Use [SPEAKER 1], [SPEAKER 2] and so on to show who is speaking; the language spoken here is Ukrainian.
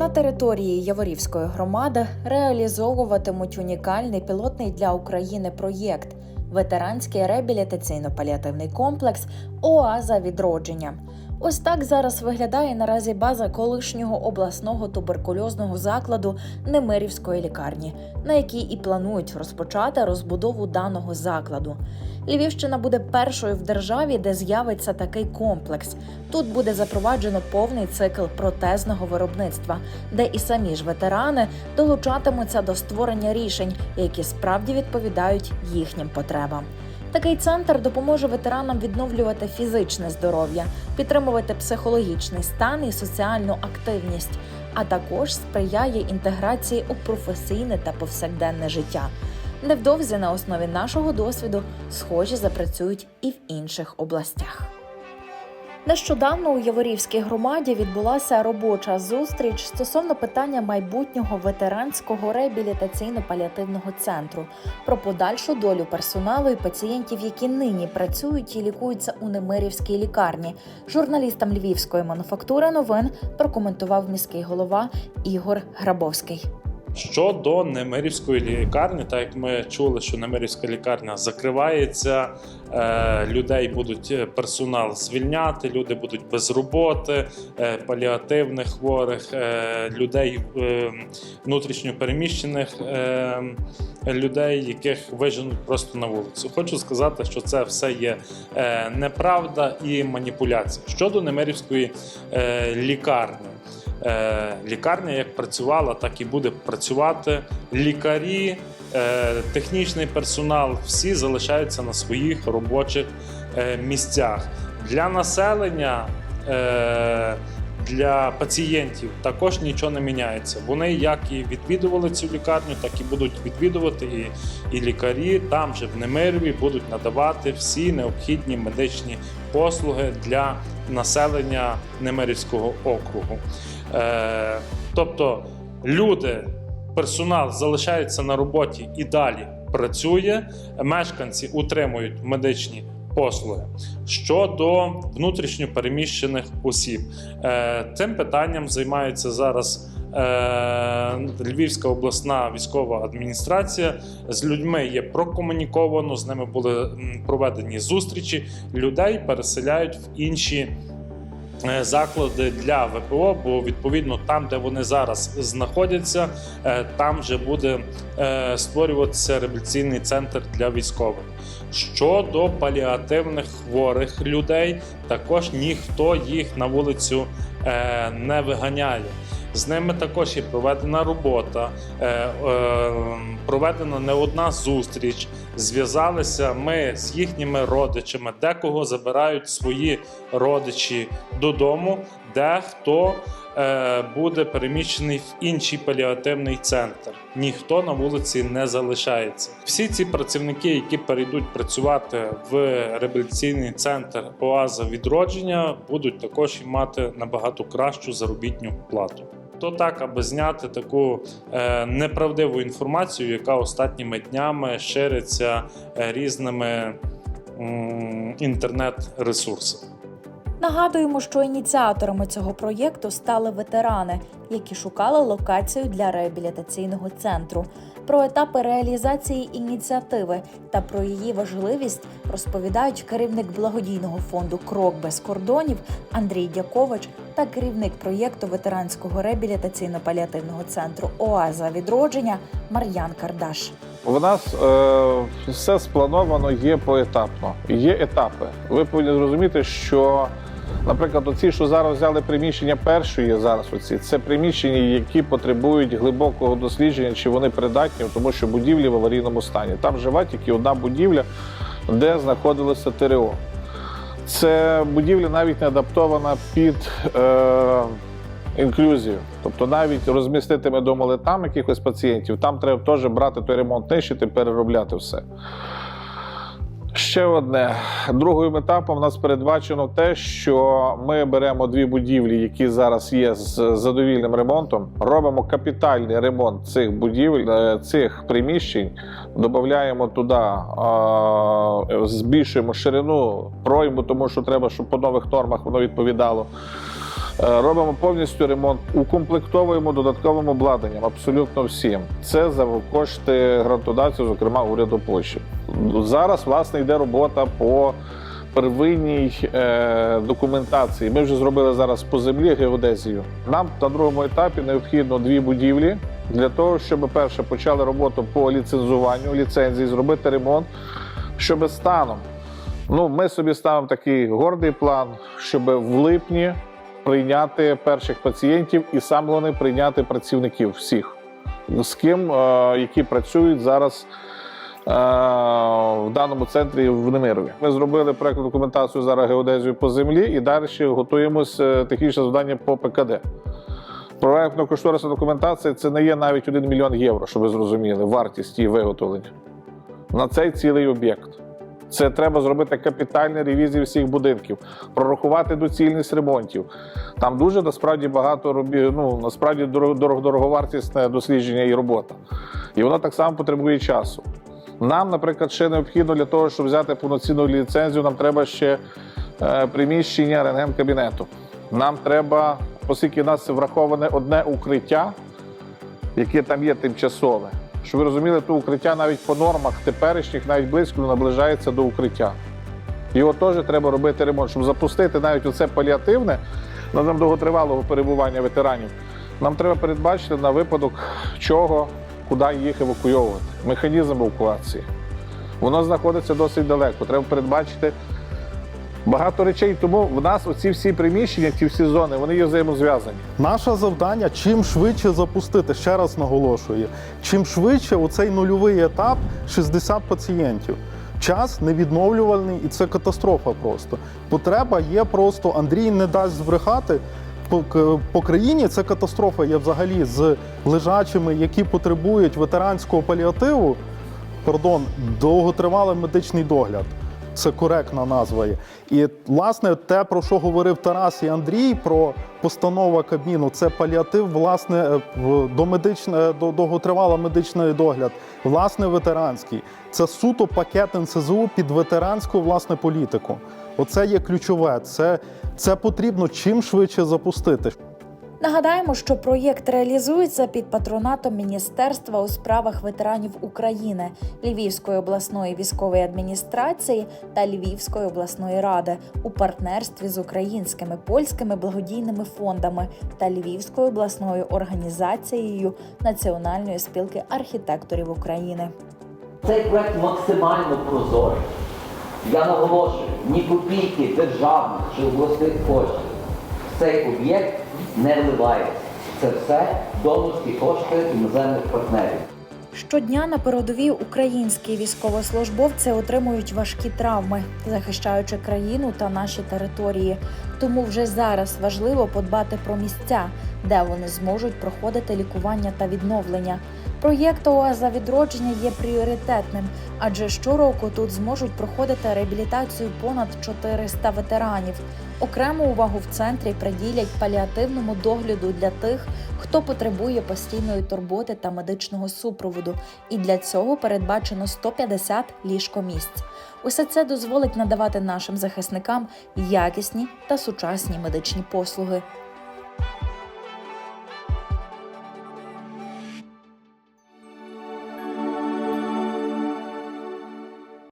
[SPEAKER 1] На території Яворівської громади реалізовуватимуть унікальний пілотний для України проєкт ветеранський реабілітаційно-паліативний комплекс Оаза відродження. Ось так зараз виглядає наразі база колишнього обласного туберкульозного закладу Немирівської лікарні, на якій і планують розпочати розбудову даного закладу. Львівщина буде першою в державі, де з'явиться такий комплекс. Тут буде запроваджено повний цикл протезного виробництва, де і самі ж ветерани долучатимуться до створення рішень, які справді відповідають їхнім потребам. Такий центр допоможе ветеранам відновлювати фізичне здоров'я, підтримувати психологічний стан і соціальну активність, а також сприяє інтеграції у професійне та повсякденне життя. Невдовзі на основі нашого досвіду схожі запрацюють і в інших областях. Нещодавно у Яворівській громаді відбулася робоча зустріч стосовно питання майбутнього ветеранського реабілітаційно-паліативного центру про подальшу долю персоналу і пацієнтів, які нині працюють і лікуються у Немирівській лікарні. Журналістам Львівської мануфактури новин прокоментував міський голова Ігор Грабовський.
[SPEAKER 2] Щодо Немирівської лікарні, так як ми чули, що Немирівська лікарня закривається, е, людей будуть е, персонал звільняти, люди будуть без роботи, е, паліативних хворих, людей внутрішньопереміщених е, людей, яких виженуть просто на вулицю. Хочу сказати, що це все є неправда і маніпуляція. Щодо Немирівської лікарні. Е, Лікарня як працювала, так і буде працювати. Лікарі, е, технічний персонал всі залишаються на своїх робочих е, місцях. Для населення, для пацієнтів також нічого не міняється. Вони як і відвідували цю лікарню, так і будуть відвідувати. І, і лікарі там же в Немирові будуть надавати всі необхідні медичні послуги для населення Немирівського округу. Е, тобто люди, персонал залишається на роботі і далі працює. Мешканці утримують медичні послуги. Щодо внутрішньо переміщених осіб, е, цим питанням займається зараз. Е, Львівська обласна військова адміністрація з людьми є прокомуніковано, з ними були проведені зустрічі. Людей переселяють в інші е, заклади для ВПО, бо відповідно там, де вони зараз знаходяться, е, там вже буде створюватися реабілітаційний центр для військових. Щодо паліативних хворих людей, також ніхто їх на вулицю не виганяє. З ними також є проведена робота, е, е, проведена не одна зустріч. Зв'язалися ми з їхніми родичами, декого забирають свої родичі додому, дехто е, буде переміщений в інший паліативний центр. Ніхто на вулиці не залишається. Всі ці працівники, які перейдуть працювати в реабілітаційний центр Оаза відродження, будуть також мати набагато кращу заробітну плату. То так, аби зняти таку е, неправдиву інформацію, яка останніми днями шириться е, різними інтернет-ресурсами.
[SPEAKER 1] Нагадуємо, що ініціаторами цього проєкту стали ветерани, які шукали локацію для реабілітаційного центру. Про етапи реалізації ініціативи та про її важливість розповідають керівник благодійного фонду Крок без кордонів Андрій Дякович та керівник проєкту ветеранського реабілітаційно-паліативного центру ОАЗа відродження Мар'ян Кардаш.
[SPEAKER 3] У нас е, все сплановано є поетапно. Є етапи. Ви повинні зрозуміти, що, наприклад, оці, що зараз взяли приміщення першої, зараз оці, це приміщення, які потребують глибокого дослідження, чи вони придатні, тому що будівлі в аварійному стані. Там жива тільки одна будівля, де знаходилося ТРО. Це будівля навіть не адаптована під е, інклюзію. Тобто навіть розмістити ми думали там якихось пацієнтів, там треба теж брати той ремонт нищити, переробляти все. Ще одне. Другим етапом у нас передбачено те, що ми беремо дві будівлі, які зараз є з задовільним ремонтом, робимо капітальний ремонт цих будівель, е, цих приміщень, додаємо туди, е, збільшуємо ширину пройму, тому що треба, щоб по нових нормах воно відповідало. Е, Робимо повністю ремонт, укомплектовуємо додатковим обладнанням абсолютно всім. Це за кошти грантодавців, зокрема уряду Польщі. Зараз власне йде робота по первинній е, документації. Ми вже зробили зараз по землі геодезію. Нам на другому етапі необхідно дві будівлі для того, щоб перше почали роботу по ліцензуванню ліцензії, зробити ремонт, щоб станом. Ну, ми собі ставимо такий гордий план, щоб в липні прийняти перших пацієнтів і саме вони прийняти працівників всіх, з ким, е, які працюють зараз в даному центрі в Немирові. Ми зробили проектну документацію зараз геодезію по землі і далі готуємось е, технічне завдання по ПКД. Проектно кошторисна документація це не є навіть 1 мільйон євро, щоб ви зрозуміли, вартість її виготовлення на цей цілий об'єкт. Це треба зробити капітальні ревізії всіх будинків, прорахувати доцільність ремонтів. Там дуже насправді багато робі, ну насправді дорого- дороговартісне дослідження і робота. І воно так само потребує часу. Нам, наприклад, ще необхідно для того, щоб взяти повноцінну ліцензію, нам треба ще е, приміщення рентген-кабінету. Нам треба, оскільки у нас враховане одне укриття, яке там є тимчасове. Щоб ви розуміли, то укриття навіть по нормах теперішніх навіть близько наближається до укриття. Його теж треба робити ремонт, щоб запустити навіть оце паліативне на довготривалого перебування ветеранів. Нам треба передбачити на випадок чого, куди їх евакуйовувати. Механізм евакуації. Воно знаходиться досить далеко. Треба передбачити багато речей. Тому в нас оці всі приміщення, ці всі зони, вони є взаємозв'язані.
[SPEAKER 4] Наше завдання чим швидше запустити, ще раз наголошую, чим швидше оцей нульовий етап 60 пацієнтів. Час невідновлювальний і це катастрофа просто. Потреба є просто, Андрій не дасть збрехати. По, країні це катастрофа є взагалі з лежачими, які потребують ветеранського паліативу, пардон, довготривалий медичний догляд. Це коректна назва є. І власне те, про що говорив Тарас і Андрій, про постанова Кабміну, це паліатив, власне, е, до медичне, до довготривала медичний догляд, власне, ветеранський. Це суто пакет НСЗУ під ветеранську власне політику. Оце є ключове. Це, це потрібно чим швидше запустити.
[SPEAKER 1] Нагадаємо, що проєкт реалізується під патронатом Міністерства у справах ветеранів України, Львівської обласної військової адміністрації та Львівської обласної ради у партнерстві з українськими польськими благодійними фондами та Львівською обласною організацією Національної спілки архітекторів України.
[SPEAKER 5] Цей проект максимально прозорий. Я наголошую, ні копійки державних чи обласних коштів в цей об'єкт не вливається. Це все донорські кошти іноземних партнерів.
[SPEAKER 1] Щодня на передовій українські військовослужбовці отримують важкі травми, захищаючи країну та наші території. Тому вже зараз важливо подбати про місця, де вони зможуть проходити лікування та відновлення. Проєкт ОАЗа відродження є пріоритетним, адже щороку тут зможуть проходити реабілітацію понад 400 ветеранів. Окрему увагу в центрі приділять паліативному догляду для тих, хто потребує постійної турботи та медичного супроводу, і для цього передбачено 150 ліжкомісць. Усе це дозволить надавати нашим захисникам якісні та сучасні медичні послуги.